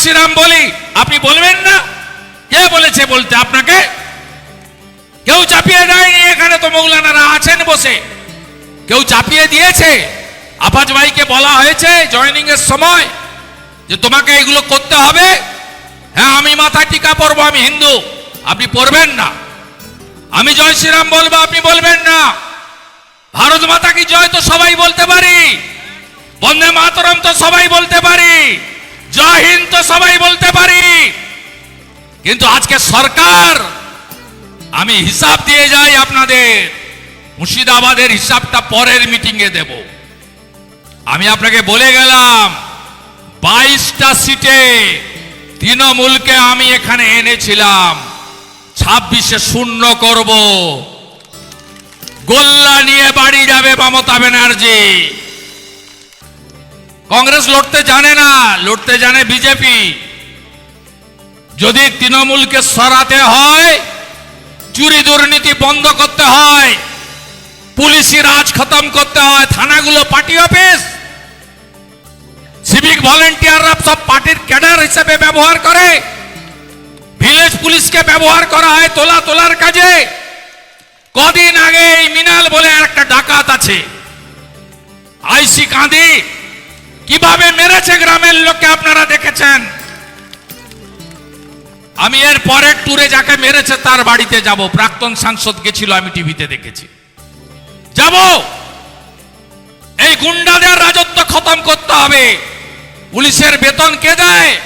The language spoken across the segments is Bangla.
শ্রীরাম বলি, আপনি বলবেন না? কে বলেছে বলতে আপনাকে? কেউ চাপিয়ে দেয়নি, এখানে তো মৌলানারা আছেন বসে। কেউ চাপিয়ে দিয়েছে? আপাজ ভাইকে বলা হয়েছে জয়েনিং এর সময় যে তোমাকে এগুলো করতে হবে। হ্যাঁ আমি মাথা টিকা পরবো, আমি হিন্দু, আপনি পড়বেন না। আমি জয় শ্রীরাম বলব, আপনি বলবেন না। ভারত মাতা কি জয় তো সবাই বলতে পারি। বন্দে মাতরম তো সবাই বলতে পারি। জয় তো সবাই বলতে পারি। কিন্তু আজকে সরকার, আমি হিসাব দিয়ে যাই আপনাদের, মুর্শিদাবাদের হিসাবটা পরের মিটিংয়ে দেব। আমি আপনাকে বলে গেলাম, বাইশটা সিটে তৃণমূলকে আমি এখানে এনেছিলাম, ছাব্বিশে শূন্য করব। গোল্লা নিয়ে বাড়ি যাবে মমতা ব্যানার্জি। কংগ্রেস লড়তে জানে না, লড়তে জানে বিজেপি। যদি তৃণমূলকে সরাতে হয়, চুরি দুর্নীতি বন্ধ করতে হয়, পুলিশি রাজ খতম করতে হয়, থানাগুলো পার্টি অফিস সিভিক ভলেন্টিয়াররা সব পার্টির ক্যাডার হিসেবে ব্যবহার করে ভিলেজ পুলিশকে ব্যবহার করা হয় তোলা তোলার কাজে। কদিন আগে এই মিনাল বলে একটা ডাকাত আছে, আইসি কাঁদি কীভাবে মেরেছে গ্রামের লোককে আপনারা দেখেছেন? আমি এর পরের ট্যুরে যাকে মেরেছে তার বাড়িতে যাব। প্রাক্তন সাংসদ গেছিল, আমি টিভিতে দেখেছি। যাব! এই গুন্ডাদের রাজত্ব খতম করতে হবে। পুলিশের বেতন কে দেয়?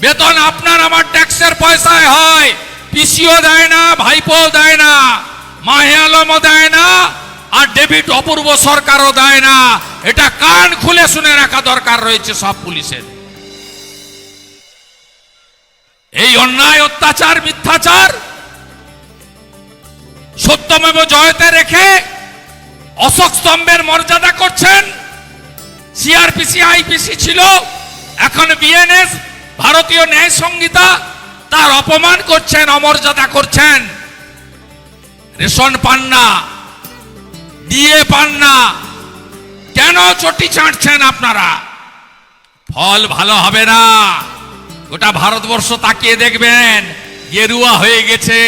বেতন আপনার, আমার ট্যাক্সের পয়সায় হয়। পিসিও দেয় না ভাইপো দেয় না, মাহে আলমও দেয় না। আর ডেভিড অপূর্ব সরকারও দেয় না। এটা কান খুলে শুনে রাখা দরকার রয়েছে সব পুলিশের। এই অন্যায়, অত্যাচার, মিথ্যাচার সত্যমেব জয়তে রেখে অশোক স্তম্ভের মর্যাদা করছেন। সিআরপিসি, আইপিসি ছিল। এখন বিএনএস, ভারতীয় ন্যায় সংহিতা, তার অপমান করছেন, অমর্যাদা করছেন। রেশন পান ডিএ পান না। কেন চটি ছাঁটছেন আপনারা? ফল ভালো হবে না। গোটা ভারতবর্ষ তাকিয়ে দেখবেন, গেরুয়া হয়ে গেছে।